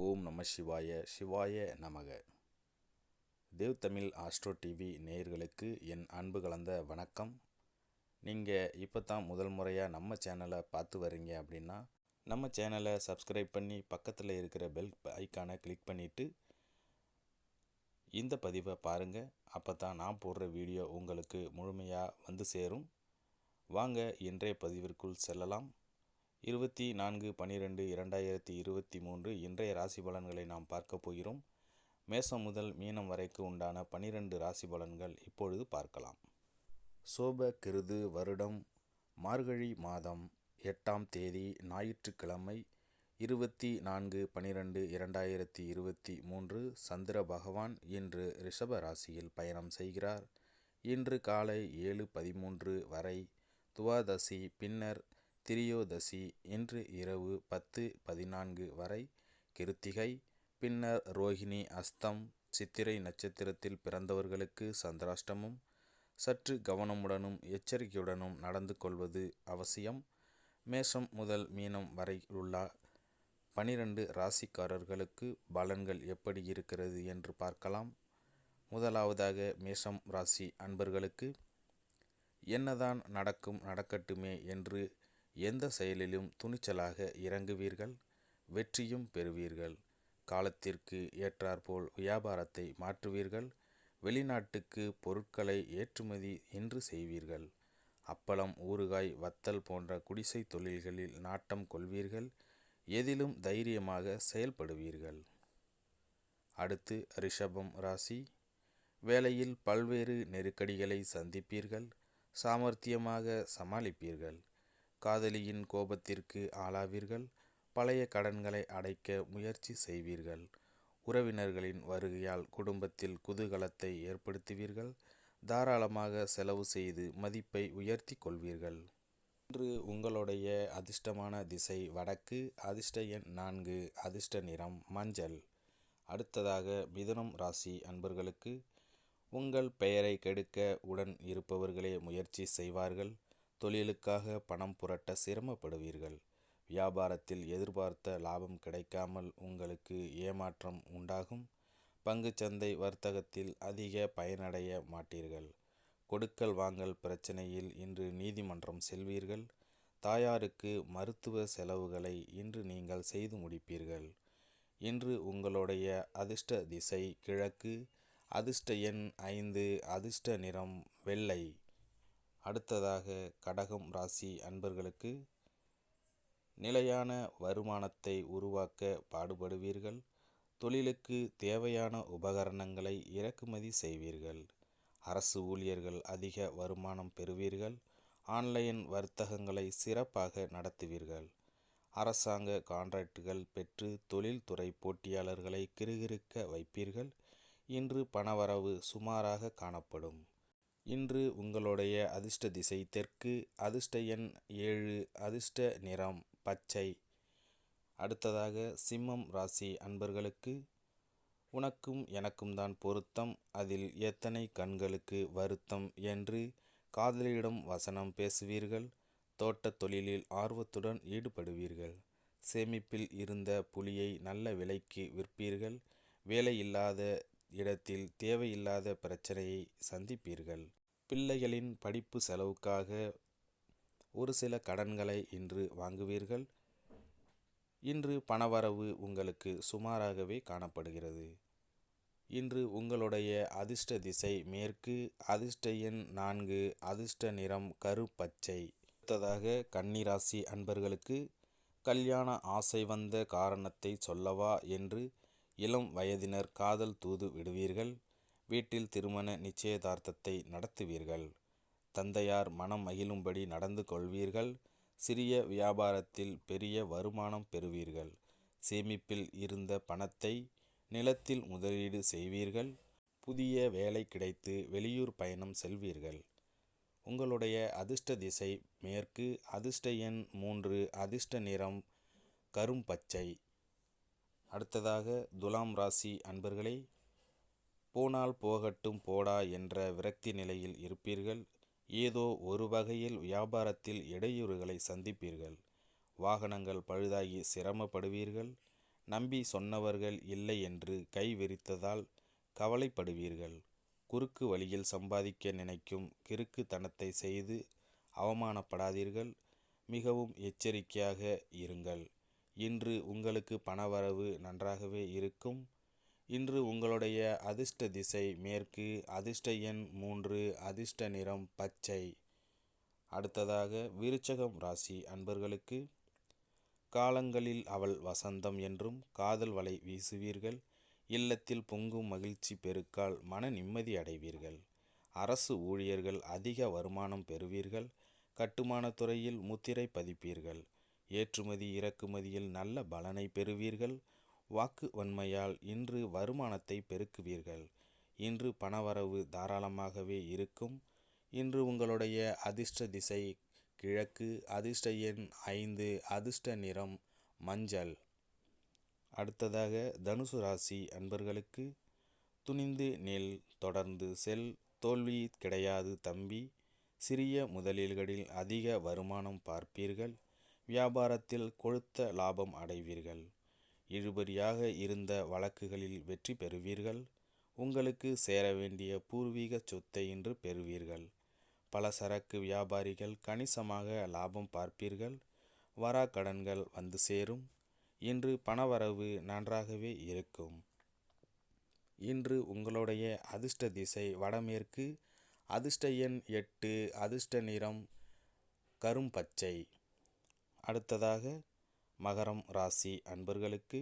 ஓம் நம சிவாய சிவாய நமக. தேவ் தமிழ் ஆஸ்ட்ரோ டிவி நேயர்களுக்கு என் அன்பு கலந்த வணக்கம். நீங்கள் இப்போ தான் முதல் முறையாக நம்ம சேனலை பார்த்து வர்றீங்க அப்படின்னா நம்ம சேனலை சப்ஸ்கிரைப் பண்ணி பக்கத்தில் இருக்கிற பெல் ஐக்கானை கிளிக் பண்ணிவிட்டு இந்த பதிவை பாருங்கள் அப்போ தான் நான் போடுற வீடியோ உங்களுக்கு முழுமையாக வந்து சேரும். வாங்க இன்றைய பதிவிற்குள் செல்லலாம். இருபத்தி நான்கு பன்னிரெண்டு இரண்டாயிரத்தி இருபத்தி மூன்று இன்றைய ராசி பலன்களை நாம் பார்க்க போகிறோம். மேசம் முதல் மீனம் வரைக்கு உண்டான பனிரெண்டு ராசி பலன்கள் இப்பொழுது பார்க்கலாம். சோப கிருது வருடம் மார்கழி மாதம் எட்டாம் தேதி ஞாயிற்றுக்கிழமை இருபத்தி நான்கு பனிரெண்டு இரண்டாயிரத்தி இருபத்தி மூன்று சந்திர பகவான் இன்று ரிஷப ராசியில் பயணம் செய்கிறார். இன்று காலை ஏழு பதிமூன்று வரை துவாதசி பின்னர் திரியோதசி இன்று இரவு பத்து பதினான்கு வரை கிருத்திகை பின்னர் ரோஹிணி அஸ்தம் சித்திரை நட்சத்திரத்தில் பிறந்தவர்களுக்கு சந்திராஷ்டமும். சற்று கவனமுடனும் எச்சரிக்கையுடனும் நடந்து கொள்வது அவசியம். மேஷம் முதல் மீனம் வரை உள்ள பனிரெண்டு ராசிக்காரர்களுக்கு பலன்கள் எப்படி இருக்கிறது என்று பார்க்கலாம். முதலாவதாக மேஷம் ராசி அன்பர்களுக்கு என்னதான் நடக்கும் நடக்கட்டுமே என்று எந்த செயலிலும் துணிச்சலாக இறங்குவீர்கள்? வெற்றியும் பெறுவீர்கள். காலத்திற்கு ஏற்றாற்போல் வியாபாரத்தை மாற்றுவீர்கள். வெளிநாட்டுக்கு பொருட்களை ஏற்றுமதி இன்று செய்வீர்கள். அப்பளம் ஊறுகாய் வத்தல் போன்ற குடிசை தொழில்களில் நாட்டம் கொள்வீர்கள். எதிலும் தைரியமாக செயல்படுவீர்கள். அடுத்து ரிஷபம் ராசி. வேலையில் பல்வேறு நெருக்கடிகளை சந்திப்பீர்கள். சாமர்த்தியமாக சமாளிப்பீர்கள். காதலியின் கோபத்திற்கு ஆளாவீர்கள். பழைய கடன்களை அடைக்க முயற்சி செய்வீர்கள். உறவினர்களின் வருகையால் குடும்பத்தில் குதூகலத்தை ஏற்படுத்துவீர்கள். தாராளமாக செலவு செய்து மதிப்பை உயர்த்தி கொள்வீர்கள். இன்று உங்களுடைய அதிர்ஷ்டமான திசை வடக்கு அதிர்ஷ்ட எண் நான்கு அதிர்ஷ்ட நிறம் மஞ்சள். அடுத்ததாக மிதுனம் ராசி அன்பர்களுக்கு உங்கள் பெயரை கெடுக்க உடன் இருப்பவர்களே முயற்சி செய்வார்கள். தொழிலுக்காக பணம் புரட்ட சிரமப்படுவீர்கள். வியாபாரத்தில் எதிர்பார்த்த லாபம் கிடைக்காமல் உங்களுக்கு ஏமாற்றம் உண்டாகும். பங்குச்சந்தை வர்த்தகத்தில் அதிக பயனடைய மாட்டீர்கள். கொடுக்கல் வாங்கல் பிரச்சனையில் இன்று நீதிமன்றம் செல்வீர்கள். தாயாருக்கு மருத்துவ செலவுகளை இன்று நீங்கள் செய்து முடிப்பீர்கள். இன்று உங்களுடைய அதிர்ஷ்ட திசை கிழக்கு அதிர்ஷ்ட எண் ஐந்து அதிர்ஷ்ட நிறம் வெள்ளை. அடுத்ததாக கடகம் ராசி அன்பர்களுக்கு நிலையான வருமானத்தை உருவாக்க பாடுபடுவீர்கள். தொழிலுக்கு தேவையான உபகரணங்களை இறக்குமதி செய்வீர்கள். அரசு ஊழியர்கள் அதிக வருமானம் பெறுவீர்கள். ஆன்லைன் வர்த்தகங்களை சிறப்பாக நடத்துவீர்கள். அரசாங்க கான்ட்ராக்டுகள் பெற்று தொழில்துறை போட்டியாளர்களை கிருகிருக்க வைப்பீர்கள். இன்று பணவரவு சுமாராக காணப்படும். இன்று உங்களுடைய அதிர்ஷ்ட திசை தெற்கு அதிர்ஷ்ட எண் ஏழு அதிர்ஷ்ட நிறம் பச்சை. அடுத்ததாக சிம்மம் ராசி அன்பர்களுக்கு உனக்கும் எனக்கும் தான் பொருத்தம் அதில் எத்தனை கண்களுக்கு வருத்தம் என்று காதலியிடம் வசனம் பேசுவீர்கள் தோட்டத் தொழிலில் ஆர்வத்துடன் ஈடுபடுவீர்கள் சேமிப்பில் இருந்த புலியை நல்ல விலைக்கு விற்பீர்கள் வேலையில்லாத இடத்தில் தேவையில்லாத பிரச்சனையை சந்திப்பீர்கள். பிள்ளைகளின் படிப்பு செலவுக்காக ஒரு சில கடன்களை இன்று வாங்குவீர்கள். இன்று பணவரவு உங்களுக்கு சுமாராகவே காணப்படுகிறது. இன்று உங்களுடைய அதிர்ஷ்ட திசை மேற்கு அதிர்ஷ்ட எண் நான்கு அதிர்ஷ்ட நிறம் கருப்பச்சை. அடுத்ததாக கன்னிராசி அன்பர்களுக்கு கல்யாண ஆசை வந்த காரணத்தை சொல்லவா என்று இளம் வயதினர் காதல் தூது விடுவீர்கள். வீட்டில் திருமண நிச்சயதார்த்தத்தை நடத்துவீர்கள். தந்தையார் மனம் மகிழும்படி நடந்து கொள்வீர்கள். சிறிய வியாபாரத்தில் பெரிய வருமானம் பெறுவீர்கள். சேமிப்பில் இருந்த பணத்தை நிலத்தில் முதலீடு செய்வீர்கள். புதிய வேலை கிடைத்து வெளியூர் பயணம் செல்வீர்கள். உங்களுடைய அதிர்ஷ்ட திசை மேற்கு அதிர்ஷ்ட எண் மூன்று அதிர்ஷ்ட நிறம் கரும்பச்சை. அடுத்ததாக துலாம் ராசி அன்பர்களே போனால் போகட்டும் போடா என்ற விரக்தி நிலையில் இருப்பீர்கள். ஏதோ ஒரு வகையில் வியாபாரத்தில் இடையூறுகளை சந்திப்பீர்கள். வாகனங்கள் பழுதாகி சிரமப்படுவீர்கள். நம்பி சொன்னவர்கள் இல்லை என்று கை விரித்ததால் கவலைப்படுவீர்கள். குறுக்கு வழியில் சம்பாதிக்க நினைக்கும் கிறுக்குத்தனத்தை செய்து அவமானப்படாதீர்கள். மிகவும் எச்சரிக்கையாக இருங்கள். இன்று உங்களுக்கு பணவரவு நன்றாகவே இருக்கும். இன்று உங்களுடைய அதிர்ஷ்ட திசை மேற்கு அதிர்ஷ்ட எண் மூன்று அதிர்ஷ்ட நிறம் பச்சை. அடுத்ததாக விருச்சகம் ராசி அன்பர்களுக்கு காலங்களில் அவள் வசந்தம் என்றும் காதல் வலை வீசுவீர்கள். இல்லத்தில் பொங்கும் மகிழ்ச்சி பெருக்கால் மன நிம்மதி அடைவீர்கள். அரசு ஊழியர்கள் அதிக வருமானம் பெறுவீர்கள். கட்டுமானத் துறையில் முத்திரை பதிப்பீர்கள். ஏற்றுமதி இறக்குமதியில் நல்ல பலனை பெறுவீர்கள். வாக்கு வன்மையால் இன்று வருமானத்தை பெருக்குவீர்கள். இன்று பணவரவு தாராளமாகவே இருக்கும். இன்று உங்களுடைய அதிர்ஷ்ட திசை கிழக்கு அதிர்ஷ்ட எண் ஐந்து அதிர்ஷ்ட நிறம் மஞ்சள். அடுத்ததாக தனுசு ராசி அன்பர்களுக்கு துணிந்து நெல் தொடர்ந்து செல் தோல்வி கிடையாது தம்பி. சிறிய முதலீடுகளில் அதிக வருமானம் பார்ப்பீர்கள். வியாபாரத்தில் கொழுத்த லாபம் அடைவீர்கள். இழுபறியாக இருந்த வழக்குகளில் வெற்றி பெறுவீர்கள். உங்களுக்கு சேர வேண்டிய பூர்வீக சொத்தை இன்று பெறுவீர்கள். பல சரக்கு வியாபாரிகள் கணிசமாக லாபம் பார்ப்பீர்கள். வராக்கடன்கள் வந்து சேரும். இன்று பணவரவு நன்றாகவே இருக்கும். இன்று உங்களுடைய அதிர்ஷ்ட திசை வடமேற்கு. அதிர்ஷ்ட எண் எட்டு அதிர்ஷ்ட நிறம் கரும்பச்சை. அடுத்ததாக மகரம் ராசி அன்பர்களுக்கு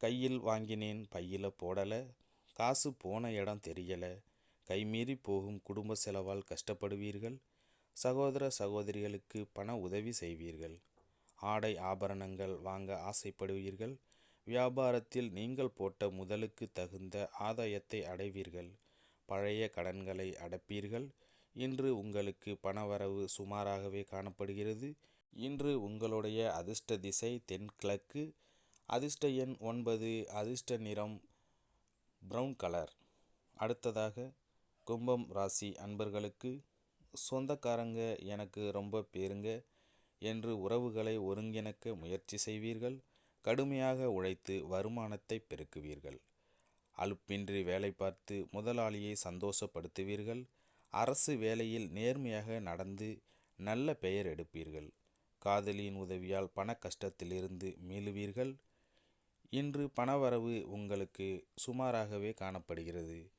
கையில் வாங்கினேன் பையில் போடலை காசு போன இடம் தெரியலை கைமீறி போகும் குடும்ப செலவால் கஷ்டப்படுவீர்கள் சகோதர சகோதரிகளுக்கு பண உதவி செய்வீர்கள் ஆடை ஆபரணங்கள் வாங்க ஆசைப்படுவீர்கள் வியாபாரத்தில் நீங்கள் போட்ட முதலுக்கு தகுந்த ஆதாயத்தை அடைவீர்கள் பழைய கடன்களை அடைப்பீர்கள் இன்று உங்களுக்கு பணவரவு சுமாராகவே காணப்படுகிறது இன்று உங்களுடைய அதிர்ஷ்ட திசை தென்கிழக்கு. அதிர்ஷ்ட எண் ஒன்பது அதிர்ஷ்ட நிறம் ப்ரௌன் கலர். அடுத்ததாக கும்பம் ராசி அன்பர்களுக்கு சொந்தக்காரங்க எனக்கு ரொம்ப பேருங்க. என்று உறவுகளை ஒருங்கிணைக்க முயற்சி செய்வீர்கள். கடுமையாக உழைத்து வருமானத்தை பெருக்குவீர்கள். அலுப்பின்றி வேலை பார்த்து முதலாளியை சந்தோஷப்படுத்துவீர்கள். அரசு வேலையில் நேர்மையாக நடந்து நல்ல பெயர் எடுப்பீர்கள். காதலியின் உதவியால் பண கஷ்டத்திலிருந்து மீளுவீர்கள். இன்று பணவரவு உங்களுக்கு சுமாராகவே காணப்படுகிறது.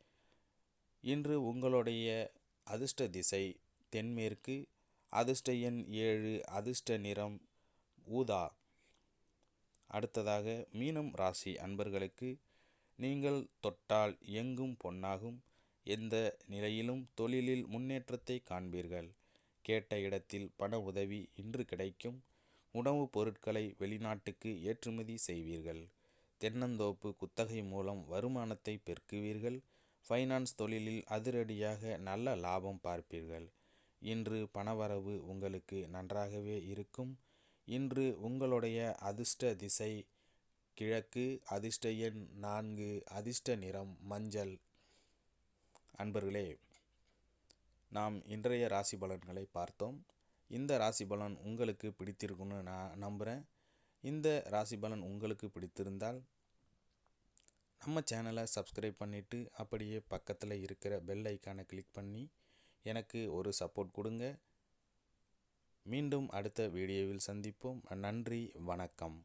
இன்று உங்களுடைய அதிர்ஷ்ட திசை தென்மேற்கு அதிர்ஷ்ட எண் ஏழு அதிர்ஷ்ட நிறம் ஊதா. அடுத்ததாக மீனம் ராசி அன்பர்களுக்கு நீங்கள் தொட்டால் எங்கும் பொன்னாகும். எந்த நிலையிலும் தொழிலில் முன்னேற்றத்தை காண்பீர்கள். கேட்ட இடத்தில் பண உதவி இன்று கிடைக்கும். உணவுப் பொருட்களை வெளிநாட்டுக்கு ஏற்றுமதி செய்வீர்கள். தென்னந்தோப்பு குத்தகை மூலம் வருமானத்தை பெருக்குவீர்கள். ஃபைனான்ஸ் தொழிலில் அதிரடியாக நல்ல லாபம் பார்ப்பீர்கள். இன்று பணவரவு உங்களுக்கு நன்றாகவே இருக்கும். இன்று உங்களுடைய அதிர்ஷ்ட திசை கிழக்கு அதிர்ஷ்ட எண் நான்கு அதிர்ஷ்ட நிறம் மஞ்சள். அன்பர்களே நாம் இன்றைய ராசி பலன்களை பார்த்தோம். இந்த ராசி பலன் உங்களுக்கு பிடித்திருக்குன்னு நான் நம்புகிறேன் இந்த ராசி பலன் உங்களுக்கு பிடித்திருந்தால் நம்ம சேனலை சப்ஸ்கிரைப் பண்ணிவிட்டு அப்படியே பக்கத்தில் இருக்கிற பெல் ஐக்கானை கிளிக் பண்ணி எனக்கு ஒரு சப்போர்ட் கொடுங்க. மீண்டும் அடுத்த வீடியோவில் சந்திப்போம். நன்றி வணக்கம்.